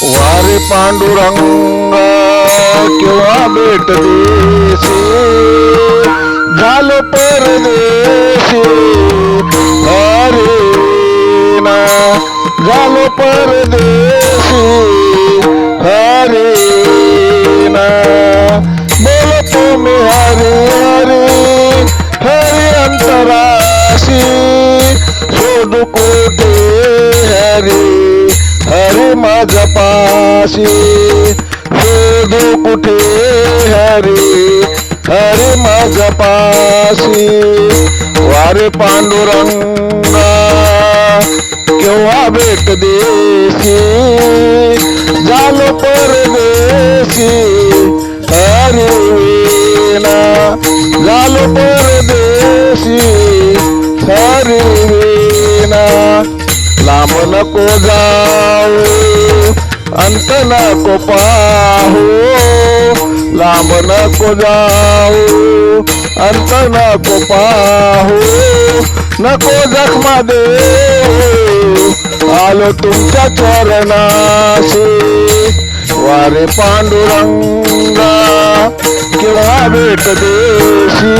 वारे पांडुरंग केव्हा भेट देशी झालो परदेशी अरे ना झालो परदेशी हरे ना बोलतो मी हरे हरे हरे अंतराशी, शोधू कोठे हरे। माझ्या पाशी कुठे हरे हरे माझ्या पाशी वारे पांडुरंगा केव्हा भेट देशी झालो परदेशी हरे वेना झालो परदेशी हरे वेना लांब नको जाऊ अंत नको पाहू. लांब नको जाऊ अंत नको पाहू. नको जखमा देऊ आलो तुमच्या चरणाशी. वारे पांडुरंगा किंवा भेट देशी.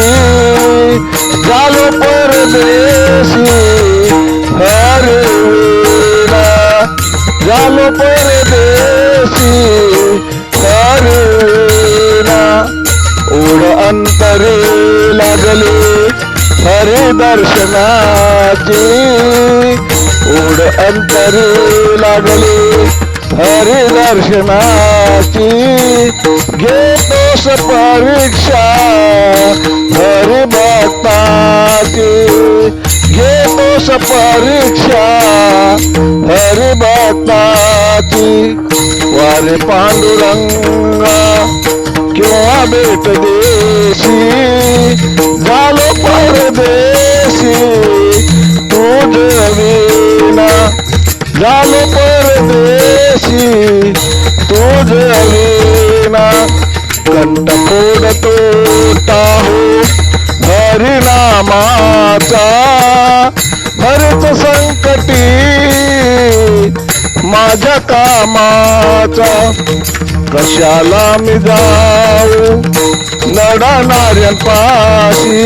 चालू परदेशी. झालो परदेशी हरिणा ओढ अंतरी लागली हरिदर्शनाची ओढ अंतरी लागली हरिदर्शनाची घेतोस परीक्षा हरिभक्ताची घेतो परीक्षा हरिभ भक्ताची वारे पांडुरंगा केव्हा भेट देशी झालो परदेशी तुझ विना झालो परदेशी तुझ विना कंठ फोडतो टाहो हरिनामाचा माझ्या कामाचा. कशाला मी जाऊ? नडणाऱ्यांपाशी.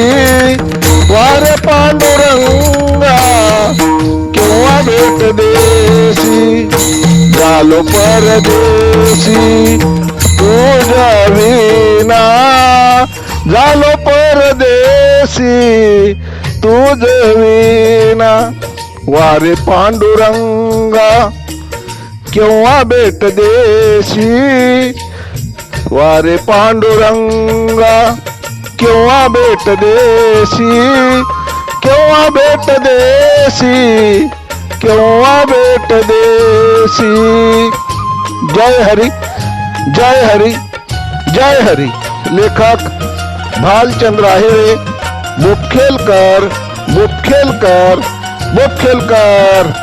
वारे पांडुरंगा किंवा भेट देशी. झालो परदेशी. तुझ्या विना झालो परदेशी. तुझ विना वारे पांडुरंगा केव्हा भेट देशी? वारे पांडुरंगा केव्हा भेट देशी? केव्हा भेट देशी? केव्हा भेट देशी? जय हरी जय हरी जय हरी। लेखक भालचंद्र आहिरे मुखेलकर मुखेलकर मुखेलकर